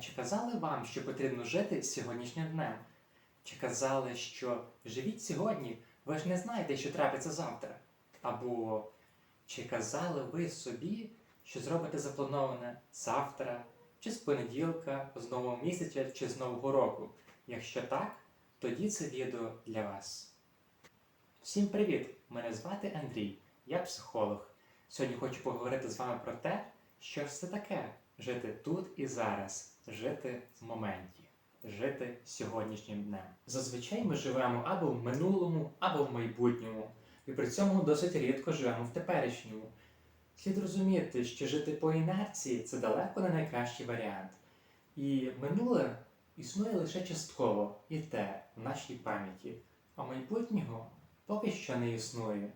чи казали вам, що потрібно жити сьогоднішнім днем? Чи казали, що живіть сьогодні, ви ж не знаєте, що трапиться завтра? Або чи казали ви собі, що зробите заплановане завтра, чи з понеділка, з нового місяця, чи з нового року? Якщо так, тоді це відео для вас. Всім привіт! Мене звати Андрій, я психолог. Сьогодні хочу поговорити з вами про те, що ж це таке жити тут і зараз, жити в моменті, жити сьогоднішнім днем. Зазвичай ми живемо або в минулому, або в майбутньому, і при цьому досить рідко живемо в теперішньому. Слід розуміти, що жити по інерції це далеко не найкращий варіант. І минуле існує лише частково, і те в нашій пам'яті, а майбутнього поки що не існує.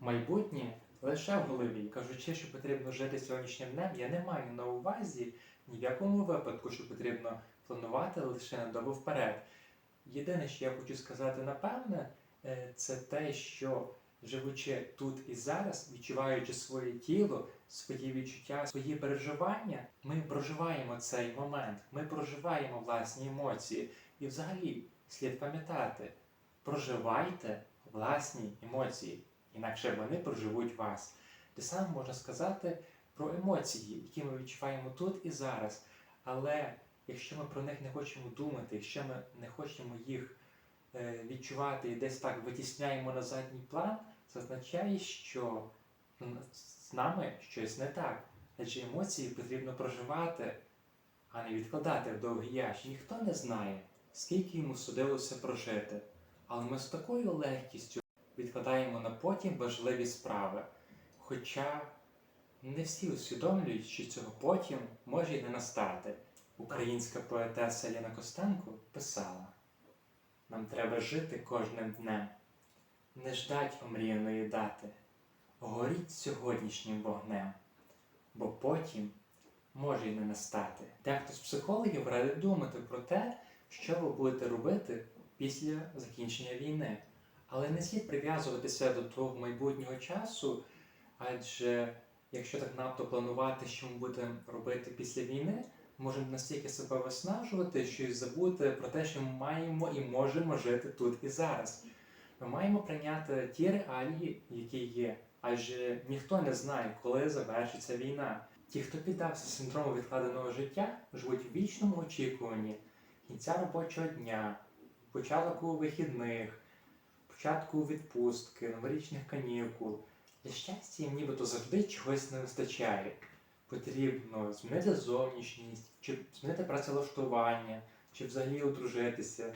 Майбутнє лише в голові. Кажучи, що потрібно жити сьогоднішнім днем, я не маю на увазі ні в якому випадку, що потрібно планувати лише на добу вперед. Єдине, що я хочу сказати напевне, е, це те, що живучи тут і зараз, відчуваючи своє тіло, свої відчуття, свої переживання, ми проживаємо цей момент, ми проживаємо власні емоції. І взагалі слід пам'ятати, проживайте власні емоції, інакше вони проживуть вас. Те саме можна сказати про емоції, які ми відчуваємо тут і зараз. Але якщо ми про них не хочемо думати, якщо ми не хочемо їх е, відчувати і десь так витісняємо на задній план, це означає, що з нами щось не так. Адже емоції потрібно проживати, а не відкладати в довгий ящик. Ніхто не знає, скільки йому судилося прожити. Але ми з такою легкістю відкладаємо на потім важливі справи. Хоча не всі усвідомлюють, що цього потім може й не настати. Українська поетеса Ліна Костенко писала: Нам треба жити кожним днем, не ждать омріяної дати, горіть сьогоднішнім вогнем, бо потім може й не настати. Дехто з психологів радить думати про те, що ви будете робити після закінчення війни. Але не слід прив'язуватися до того майбутнього часу, адже якщо так надто планувати, що ми будемо робити після війни, можемо настільки себе виснажувати, що й забути про те, що ми маємо і можемо жити тут і зараз. Ми маємо прийняти ті реалії, які є, адже ніхто не знає, коли завершиться війна. Ті, хто піддався синдрому відкладеного життя, живуть в вічному очікуванні кінця робочого дня, початку вихідних, початку відпустки, новорічних канікул. Для щастя їм нібито завжди чогось не вистачає. Потрібно змінити зовнішність, чи змінити працевлаштування, чи взагалі одружитися.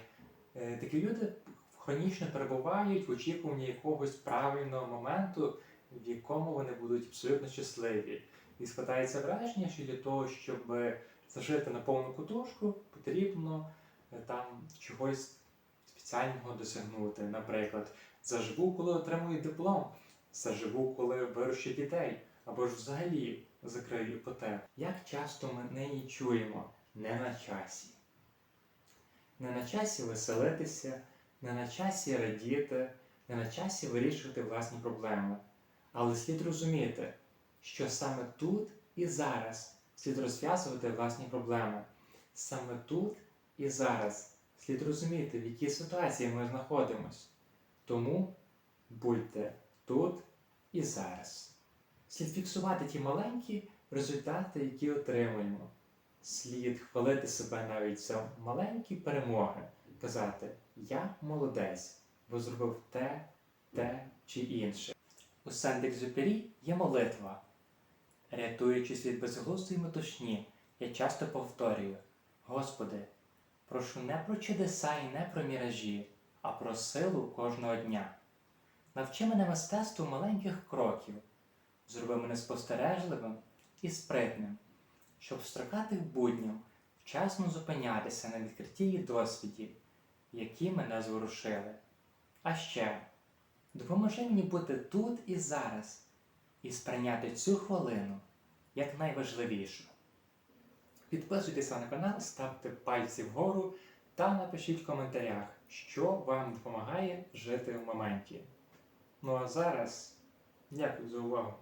Е, Такі люди хронічно перебувають в очікуванні якогось правильного моменту, в якому вони будуть абсолютно щасливі. І складається враження, що для того, щоб зажити на повну кутушку, потрібно е, там чогось спеціального досягнути. Наприклад, заживу, коли отримую диплом, заживу, коли вирощу дітей, або ж взагалі закрию іпотеку. Як часто ми нині чуємо не на часі. Не на часі веселитися, не на часі радіти, не на часі вирішувати власні проблеми. Але слід розуміти, що саме тут і зараз слід розв'язувати власні проблеми. Саме тут і зараз слід розуміти, в якій ситуації ми знаходимось. Тому будьте тут і зараз. Слід фіксувати ті маленькі результати, які отримуємо. Слід хвалити себе навіть за маленькі перемоги, казати Я молодець, бо зробив те, те чи інше. У Сент-Екзюпері є молитва. Рятуючись від безглуздої метушні, я часто повторюю: Господи, прошу не про чудеса і не про міражі, а про силу кожного дня. Навчи мене мистецтву маленьких кроків, зроби мене спостережливим і спритним, щоб строкати в будням вчасно зупинятися на відкритті і досвіді, які мене зворушили. А ще допоможи мені бути тут і зараз і сприйняти цю хвилину як найважливішу. Підписуйтеся на канал, ставте пальці вгору та напишіть в коментарях, що вам допомагає жити в моменті. Ну а зараз дякую за увагу.